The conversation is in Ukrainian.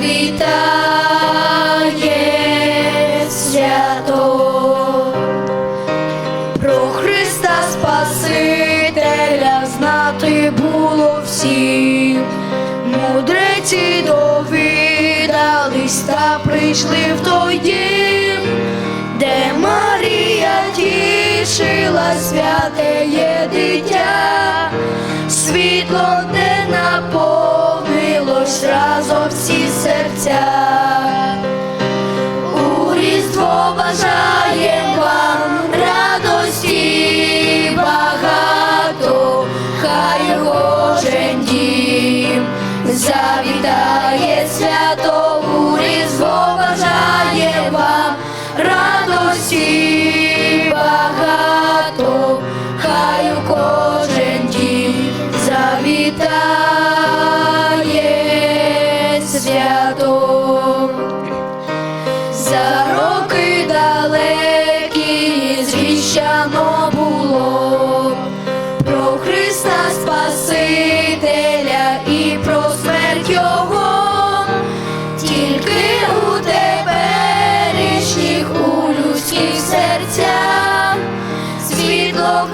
вітає свято, про Христа Спасителя знати було всім, мудреці довідались та прийшли в той дім, де Марія тішила святе є дитя, світло де наповнилось разом всі серця. У Різдво бажаєм вам радості багато, хай кожен дім завітає свято, у Різдво бажає вам святом, за роки далекі звіщано було, про Христа Спасителя і про смерть Його, тільки у теперішніх у людських серцях світло.